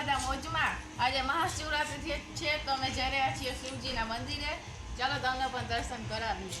બધા મોજમાં આજે મહાશિવરાત્રી છે, તો અમે જઈ રહ્યા છીએ શિવજીના મંદિરે. ચાલો તમને પણ દર્શન કરાવીએ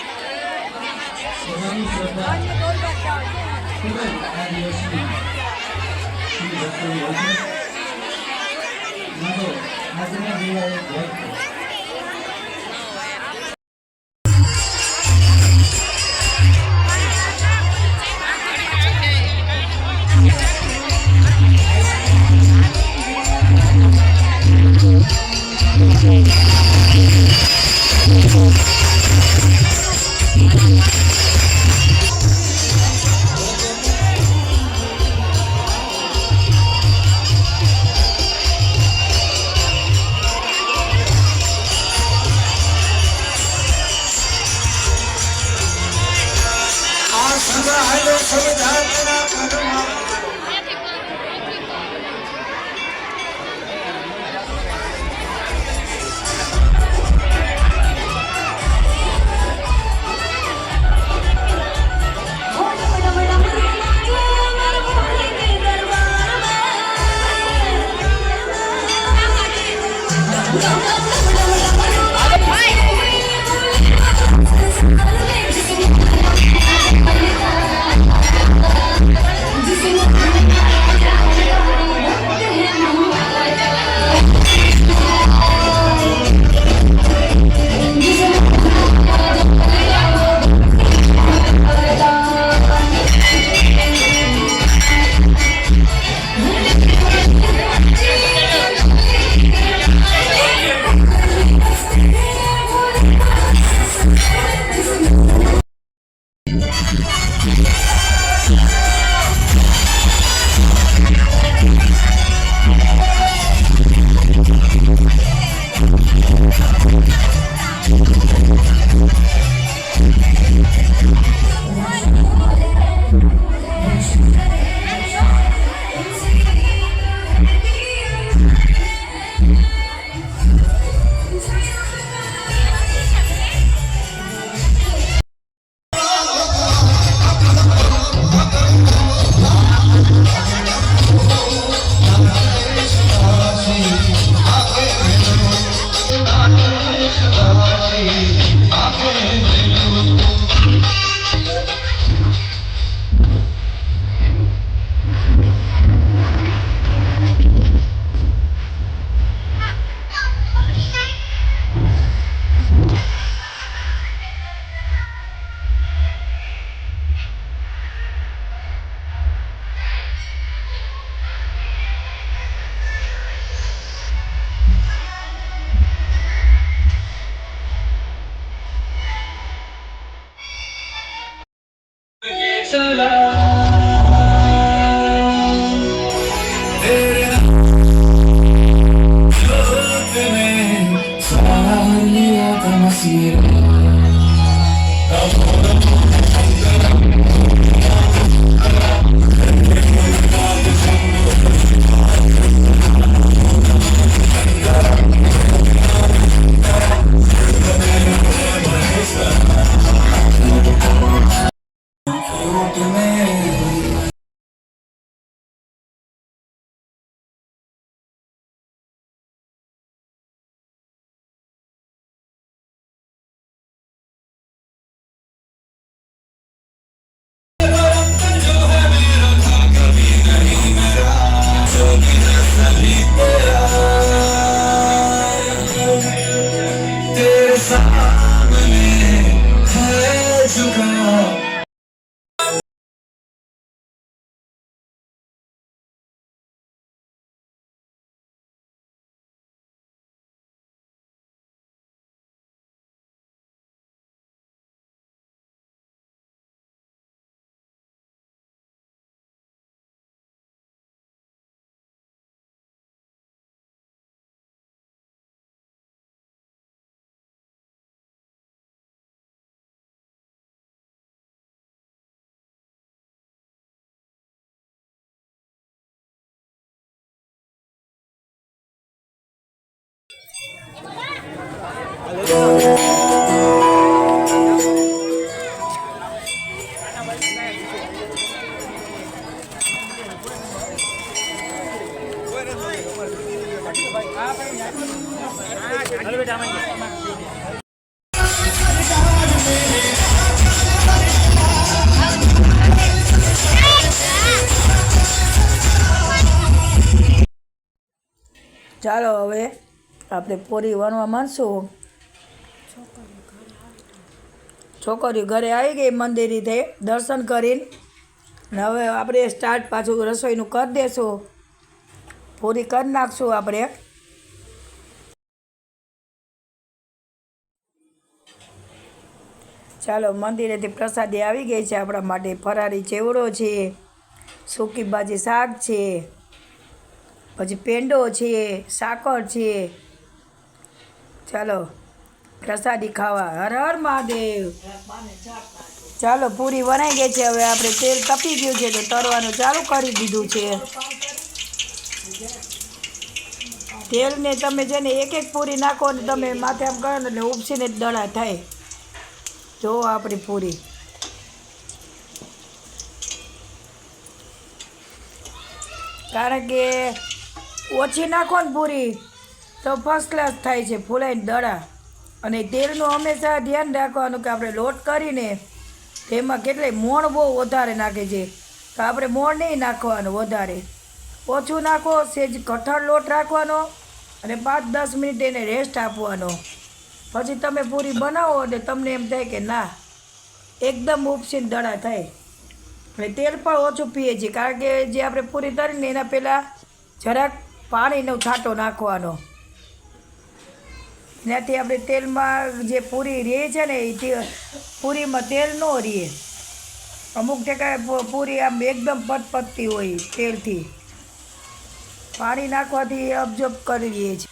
Şuradan şurada. Anne doğru bak ya. Şurada her yaşlı. Şimdi bakıyor. Şimdi bakıyor. Hazine bir ayet yok. Thank you. ચાલો હવે આપણે પૂરી વણવા માંડશું. છોકરીઓ ઘરે આવી ગઈ મંદિર રીતે દર્શન કરીને. હવે આપણે સ્ટાર્ટ પાછું રસોઈનું કરી દેશું. પૂરી કરી નાખશું આપણે. ચાલો, મંદિરેથી પ્રસાદી આવી ગઈ છે. આપણા માટે ફરારી ચેવડો છે, સૂકી ભાજી શાક છે, પછી પેંડો છે, સાકર છે. ચાલો, પ્રસાદી ખાવા. હર હર મહાદેવ. ચાલો, પૂરી વણાઈ ગઈ છે. હવે આપણે તેલ તપી ગયું છે, તો તરવાનું ચાલુ કરી દીધું છે. તેલને તમે છે ને એક એક પૂરી નાખો ને તમે માથે આમ કરો ને એટલે ઉપસીને જ દળા થાય. જો આપણી પૂરી. કારણ કે ઓછી નાખો ને પૂરી તો ફર્સ્ટ ક્લાસ થાય છે, ફૂલાઈને દડા અને તેલનું હંમેશા ધ્યાન રાખવાનું કે આપણે લોટ કરીને તેમાં કેટલાય મોણ બહુ વધારે નાખે છે. તો આપણે મોણ નહીં નાખવાનું વધારે. ઓછું નાખો, સેજ કઠણ લોટ રાખવાનો અને પાંચ દસ મિનિટ એને રેસ્ટ આપવાનો. પછી તમે પૂરી બનાવો એટલે તમને એમ થાય કે ના, એકદમ ઉપસીને દડા થાય. અને તેલ પણ ઓછું પીએ છીએ, કારણ કે જે આપણે પૂરી તરીને એના પહેલાં જરાક પાણીનો છાંટો નાખવાનો. ત્યાંથી આપણે તેલમાં જે પૂરી રહે છે ને, એ પૂરીમાં તેલ ન રહે. અમુક ટકા પૂરી આમ એકદમ પતપતતી હોય તેલથી. પાણી નાખવાથી અબજબ કરી દઈએ છીએ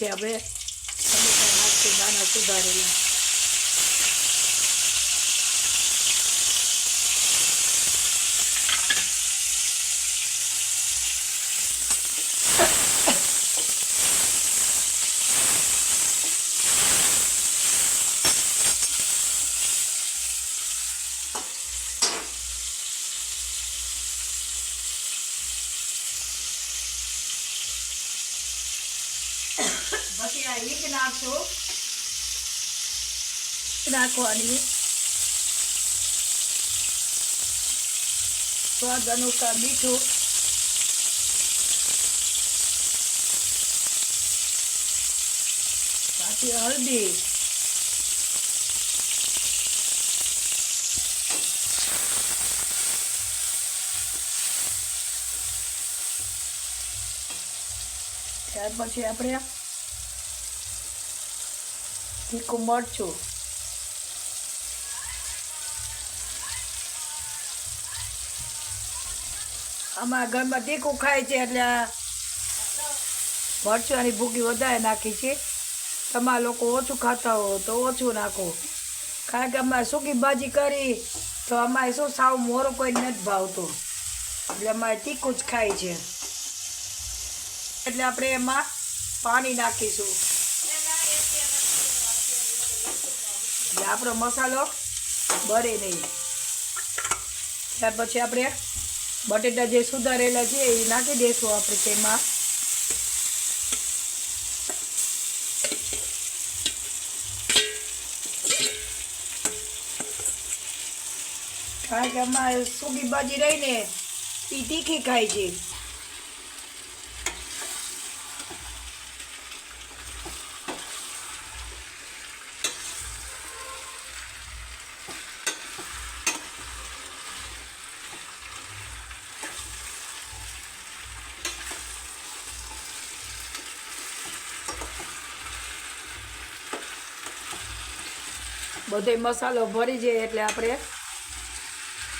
ત્યાર પછી આપણે ટમેટા નાખશું નાના સુધારેલા પછી આ હિંગ નાખશું નાખવાની સ્વાદ અનુસાર મીઠું પાછી હળદી ત્યાર પછી આપણે તીખું મરચું. આમાં ઘરમાં તીખું ખાય છે એટલે મરચાંની ભૂકી વધારે નાખી છે. તમારા લોકો ઓછું ખાતા હો તો ઓછું નાખો. કારણ કે અમારે સૂકી ભાજી કરી તો અમારે શું સાવ મોરો કોઈ નથી ભાવતો. એટલે અમારે તીખું જ ખાય છે. એટલે આપણે એમાં પાણી નાખીશું. આપણો મસાલો બરે નહીં. ત્યાર પછી આપણે બટેટા જે સુધારેલા છે એ નાખી દઈશું આપણે તેમાં. કારણ કે અમારે સૂકી ભાજી રહીને એ તીખી ખાય છે. બધો મસાલો ભરી જાય એટલે આપણે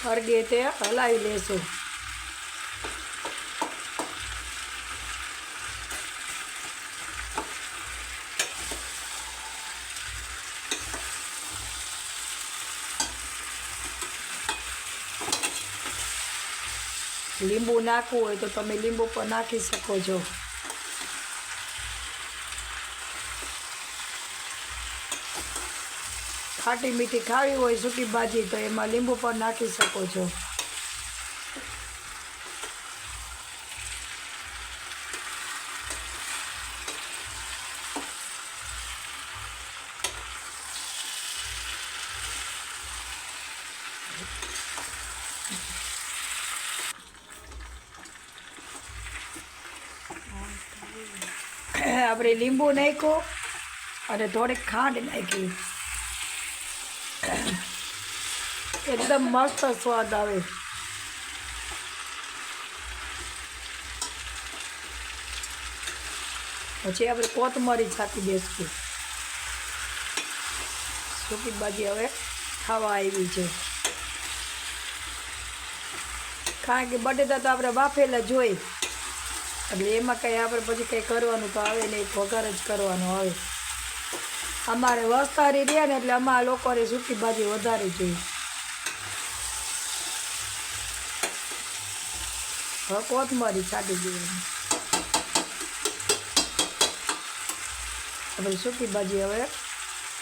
અડગે તે હલાવી લેશું. લીંબુ નાખવું હોય તો તમે લીંબુ પણ નાખી શકો છો. ખાટી મીઠી ખાવી હોય, સૂકી ભાજી, તો એમાં લીંબુ પણ નાખી શકો છો. આપણે લીંબુ નાખ્યું અને થોડીક ખાંડ નાખી. એકદમ મસ્ત સ્વાદ આવે. પછી આપણે કોથમરી છાંટી દઈશું સૂકી ભાજી હવે ખાવા આવી છે. કારણ કે બટેટા તો આપણે બાફેલા જોઈ એટલે એમાં કંઈ આપણે પછી કંઈ કરવાનું તો આવે નહીં, વઘાર જ કરવાનો આવે. અમારે વસ્તારી રહે ને એટલે અમારા લોકોને સૂકી ભાજી વધારે જોઈએ. હવે કોથમરી છાંટી દેવાની આપણે સૂકી ભાજી હવે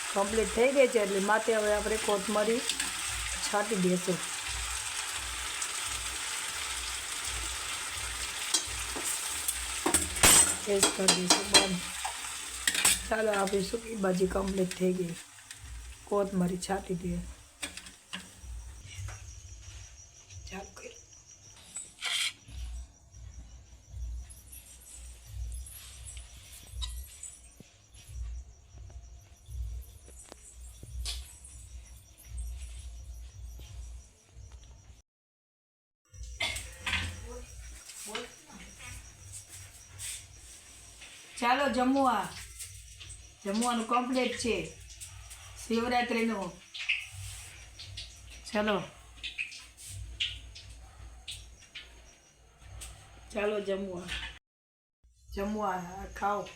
કમ્પ્લીટ થઈ ગઈ છે એટલે માથે હવે આપણે કોથમરી છાંટી દઈશું ટેસ્ટ કરી દઈશું બંધ ચાલો આપણી સૂકી ભાજી કમ્પ્લીટ થઈ ગઈ કોથમરી છાંટી દઈએ ચાલો જમવા. જમવાનું કમ્પ્લીટ છે. શિવરાત્રિનું. ચાલો. ચાલો જમવા. જમવા ખાઓ.